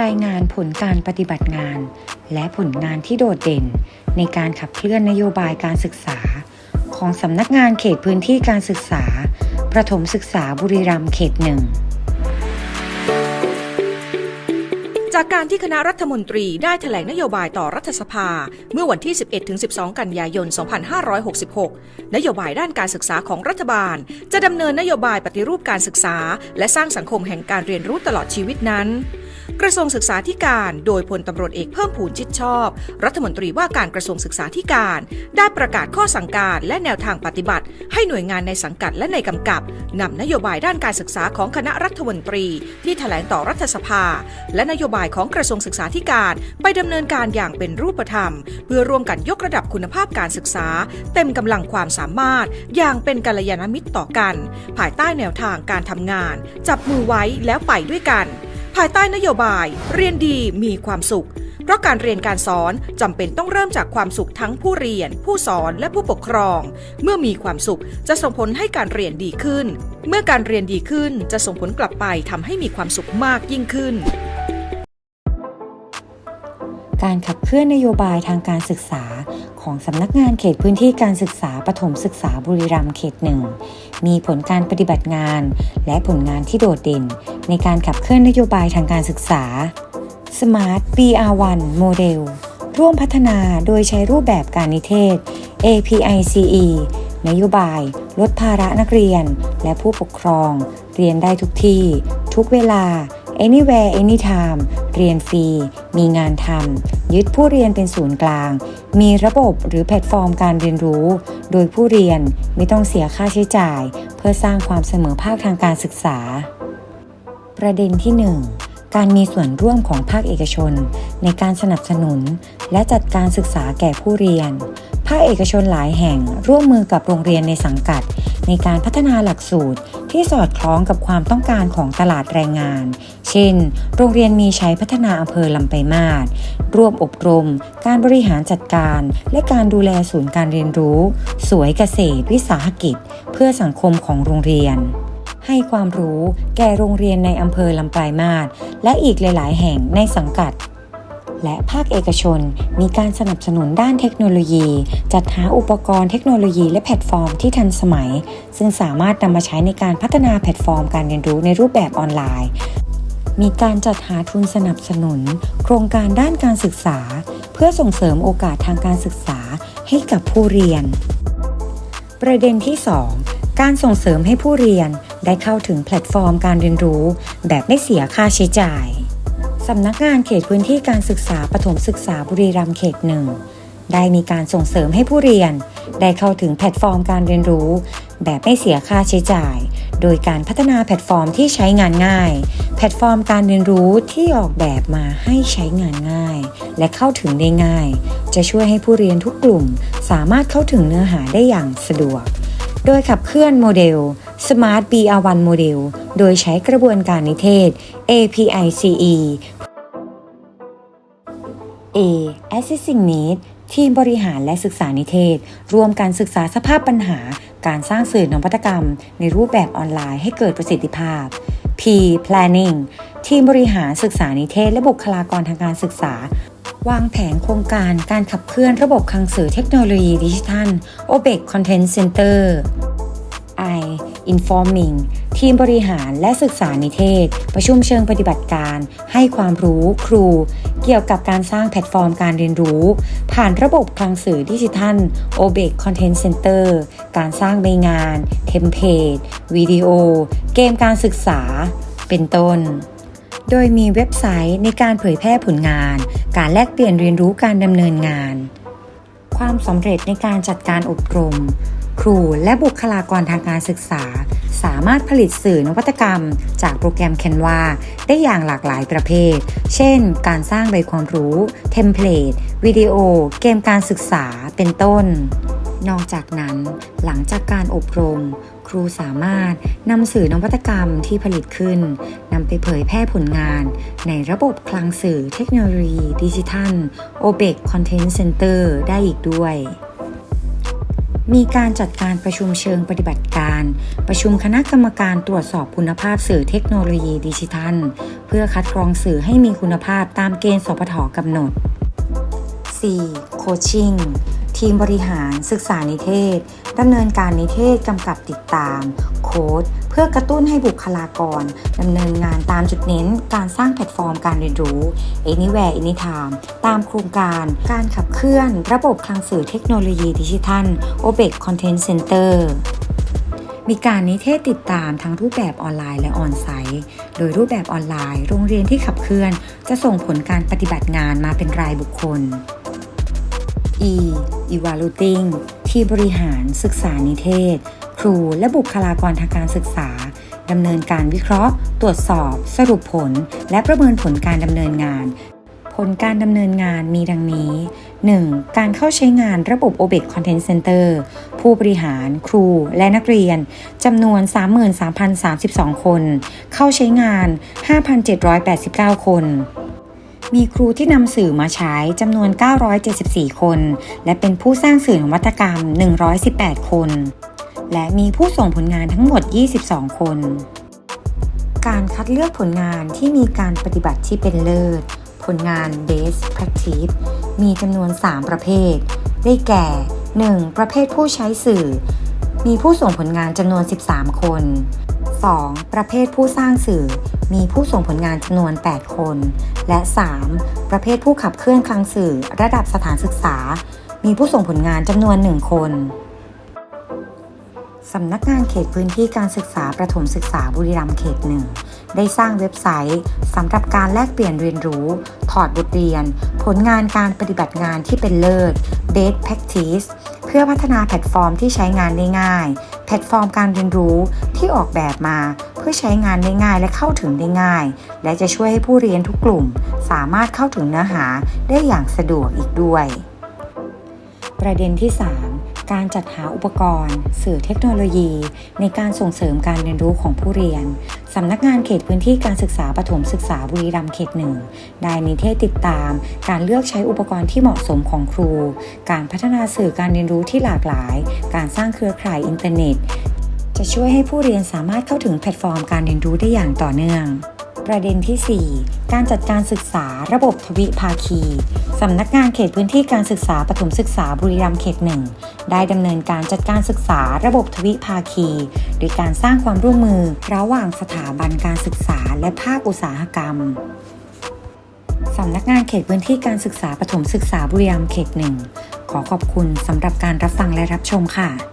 รายงานผลการปฏิบัติงาน และผลงานที่โดดเด่น ในการขับเคลื่อนนโยบายการศึกษา ของสำนักงานเขตพื้นที่การศึกษา ประถมศึกษาบุรีรัมย์เขตหนึ่งจากการที่คณะรัฐมนตรีได้แถลงนโยบายต่อรัฐสภา เมื่อวันที่ 11-12 กันยายน 2566 นโยบายด้านการศึกษาของรัฐบาล จะดำเนินนโยบายปฏิรูปการศึกษา และสร้างสังคมแห่งการเรียนรู้ตลอดชีวิตนั้น กระทรวงศึกษาธิการ โดยพลตำรวจเอกเพิ่มพูนชิดชอบ รัฐมนตรีว่าการกระทรวงศึกษาธิการ ได้ประกาศข้อสั่งการและแนวทางปฏิบัติ ให้หน่วยงานในสังกัดและในกำกับนำนโยบายด้านการศึกษาของคณะรัฐมนตรี ที่แถลงต่อรัฐสภา และนโยบายของกระทรวงศึกษาธิการไปดำเนินการอย่างเป็นรูปธรรม เพื่อร่วมกันยกระดับคุณภาพการศึกษา เต็มกำลังความสามารถ อย่างเป็นกัลยาณมิตรต่อกัน ภายใต้แนวทางการทำงาน จับมือไว้แล้วไปด้วยกันายใต้นโยบาย เรียนดีมีความสุข เพราะการเรียนการสอนจำเป็นต้องเริ่มจากความสุขทั้งผู้เรียน ผู้สอนและผู้ปกครอง เมื่อมีความสุขจะส่งผลให้การเรียนดีขึ้น เมื่อการเรียนดีขึ้นจะส่งผลกลับไปทำให้มีความสุขมากยิ่งขึ้นการขับเคลื่อนนโยบายทางการศึกษาของสำนักงานเขตพื้นที่การศึกษาปฐมศึกษาบุรีรัมย์เขตหนึ่งมีผลการปฏิบัติงาน และผลงานที่โดดเด่น ในการขับเคลื่อนนโยบายทางการศึกษา Smart BR1 Model ร่วมพัฒนาโดยใช้รูปแบบการนิเทศ APICE นโยบาย ลดภาระนักเรียน และผู้ปกครอง เรียนได้ทุกที่ ทุกเวลา anywhere anytime เรียนฟรี มีงานทำยึดผู้เรียนเป็นศูนย์กลาง มีระบบหรือแพลตฟอร์มการเรียนรู้ โดยผู้เรียนไม่ต้องเสียค่าใช้จ่าย เพื่อสร้างความเสมอภาคทางการศึกษา ประเด็นที่ 1 การมีส่วนร่วมของภาคเอกชน ในการสนับสนุน และจัดการศึกษาแก่ผู้เรียน ภาคเอกชนหลายแห่งร่วมมือกับโรงเรียนในสังกัด ในการพัฒนาหลักสูตรที่สอดคล้องกับความต้องการของตลาดแรงงาน เช่น โรงเรียนมีใช้พัฒนาอำเภอลำไปมาศร่วมอบรม การบริหารจัดการ และการดูแลศูนย์การเรียนรู้ สวยเกษตรวิสาหกิจ เพื่อสังคมของโรงเรียน ให้ความรู้แก่โรงเรียนในอำเภอลำปลายมาศและอีกหลาย ๆ แห่งในสังกัด และภาคเอกชนมีการสนับสนุนด้านเทคโนโลยี จัดหาอุปกรณ์เทคโนโลยีและแพลตฟอร์มที่ทันสมัย ซึ่งสามารถนำมาใช้ในการพัฒนาแพลตฟอร์มการเรียนรู้ในรูปแบบออนไลน์ มีการจัดหาทุนสนับสนุน โครงการด้านการศึกษา เพื่อส่งเสริมโอกาสทางการศึกษาให้กับผู้เรียน ประเด็นที่ 2 การส่งเสริมให้ผู้เรียน ได้เข้าถึงแพลตฟอร์มการเรียนรู้ แบบไม่เสียค่าใช้จ่าย สำนักงานเขตพื้นที่การศึกษาปฐมศึกษาบุรีรัมย์เขตหนึ่งได้มีการส่งเสริมให้ผู้เรียน ได้เข้าถึงแพลตฟอร์มการเรียนรู้ แบบไม่เสียค่าใช้จ่าย โดยการพัฒนาแพลตฟอร์มที่ใช้งานง่าย แพลตฟอร์มการเรียนรู้ที่ออกแบบมาให้ใช้งานง่าย และเข้าถึงได้ง่าย จะช่วยให้ผู้เรียนทุกกลุ่ม สามารถเข้าถึงเนื้อหาได้อย่างสะดวก โดยขับเคลื่อนโมเดล Smart BR1 Model โดยใช้กระบวนการนิเทศ APICE A Assessing Need ทีมบริหารและศึกษานิเทศ รวมการศึกษาสภาพปัญหา การสร้างสื่อนวัตกรรม ในรูปแบบออนไลน์ให้เกิดประสิทธิภาพ P Planning ทีมบริหารศึกษานิเทศ และบุคลากรทางการศึกษา วางแผนโครงการการขับเคลื่อนระบบคลังสื่อเทคโนโลยีดิจิทัล OBEC Content Center Informing ทีมบริหารและศึกษานิเทศ ประชุมเชิงปฏิบัติการ ให้ความรู้ครู เกี่ยวกับการสร้างแพลตฟอร์มการเรียนรู้ ผ่านระบบคลังสื่อดิจิทัล OBEC Content Center การสร้างใบงาน เทมเพลตวิดีโอ เกมการศึกษา เป็นต้นโดยมีเว็บไซต์ในการเผยแพร่ผลงาน การแลกเปลี่ยนเรียนรู้การดำเนินงาน ความสำเร็จในการจัดการอบรม ครูและบุคลากรทางการศึกษา สามารถผลิตสื่อนวัตกรรม จากโปรแกรม Canva ได้อย่างหลากหลายประเภท เช่น การสร้างใบความรู้เทมเพลตวิดีโอ เกมการศึกษาเป็นต้น นอกจากนั้น หลังจากการอบรม ครูสามารถนำสื่อนวัตกรรมที่ผลิตขึ้นนำไปเผยแพร่ผลงาน ในระบบคลังสื่อเทคโนโลยีดิจิทัล OBEC Content Center ได้อีกด้วย มีการจัดการประชุมเชิงปฏิบัติการ ประชุมคณะกรรมการตรวจสอบคุณภาพสื่อเทคโนโลยีดิจิทัล เพื่อคัดกรองสื่อให้มีคุณภาพตามเกณฑ์สพทกำหนด 4. โคชชิ่งทีมบริหารศึกษานิเทศ ดำเนินการนิเทศกำกับติดตาม โค้ด เพื่อกระตุ้นให้บุคลากรดำเนินงานตามจุดเน้น การสร้างแพลตฟอร์มการเรียนรู้ Anywhere Anytime ตามโครงการการขับเคลื่อน ระบบคลังสื่อเทคโนโลยีดิจิทัล OBEC Content Center มีการนิเทศติดตามทั้งรูปแบบออนไลน์และออนไซต์ โดยรูปแบบออนไลน์ โรงเรียนที่ขับเคลื่อน จะส่งผลการปฏิบัติงานมาเป็นรายบุคคล E Evaluating ที่บริหารศึกษานิเทศ ครูและบุคลากรทางการศึกษาดำเนินการวิเคราะห์ ตรวจสอบ สรุปผล และประเมินผลการดำเนินงาน ผลการดำเนินงานมีดังนี้ 1. การเข้าใช้งานระบบ OBEC Content Center ผู้บริหาร ครู และนักเรียนจำนวน 33,032 คน เข้าใช้งาน 5,789 คน มีครูที่นำสื่อมาใช้จำนวน 974 คน และเป็นผู้สร้างสื่อนวัตกรรม 118 คน และมีผู้ส่งผลงานทั้งหมด 22 คน การคัดเลือกผลงานที่มีการปฏิบัติที่เป็นเลิศ ผลงาน Best Practice มีจำนวน 3 ประเภท ได้แก่ 1. ประเภทผู้ใช้สื่อ มีผู้ส่งผลงานจำนวน 13 คน 2. ประเภทผู้สร้างสื่อ มีผู้ส่งผลงานจำนวน 8 คน และ 3. ประเภทผู้ขับเคลื่อนคลังสื่อ ระดับสถานศึกษา มีผู้ส่งผลงานจำนวน 1 คนสำนักงานเขตพื้นที่การศึกษาประถมศึกษาบุรีรัมย์เขตหนึ่งได้สร้างเว็บไซต์สำหรับการแลกเปลี่ยนเรียนรู้ ถอดบทเรียน ผลงานการปฏิบัติงานที่เป็นเลิศ Best Practice เพื่อพัฒนาแพลตฟอร์มที่ใช้งานได้ง่าย แพลตฟอร์มการเรียนรู้ที่ออกแบบมาเพื่อใช้งานได้ง่ายและเข้าถึงได้ง่าย และจะช่วยให้ผู้เรียนทุกกลุ่ม สามารถเข้าถึงเนื้อหาได้อย่างสะดวกอีกด้วย ประเด็นที่ 3 การจัดหาอุปกรณ์ สื่อเทคโนโลยี ในการส่งเสริมการเรียนรู้ของผู้เรียน สำนักงานเขตพื้นที่การศึกษาปฐมศึกษาบุรีรัมย์เขตหนึ่งได้นิเทศติดตาม การเลือกใช้อุปกรณ์ที่เหมาะสมของครู การพัฒนาสื่อการเรียนรู้ที่หลากหลาย การสร้างเครือข่ายอินเทอร์เน็ต จะช่วยให้ผู้เรียนสามารถเข้าถึงแพลตฟอร์มการเรียนรู้ได้อย่างต่อเนื่อง ประเด็นที่ 4 การจัดการศึกษาระบบทวิภาคี สำนักงานเขตพื้นที่การศึกษาปฐมศึกษาบุรีรัมย์เขตหนึ่งได้ดำเนินการจัดการศึกษาระบบทวิภาคี โดยการสร้างความร่วมมือระหว่างสถาบันการศึกษาและภาคอุตสาหกรรมสำนักงานเขตพื้นที่การศึกษาปฐมศึกษาบุรีรัมย์เขตหนึ่งขอขอบคุณสำหรับการรับฟังและรับชมค่ะ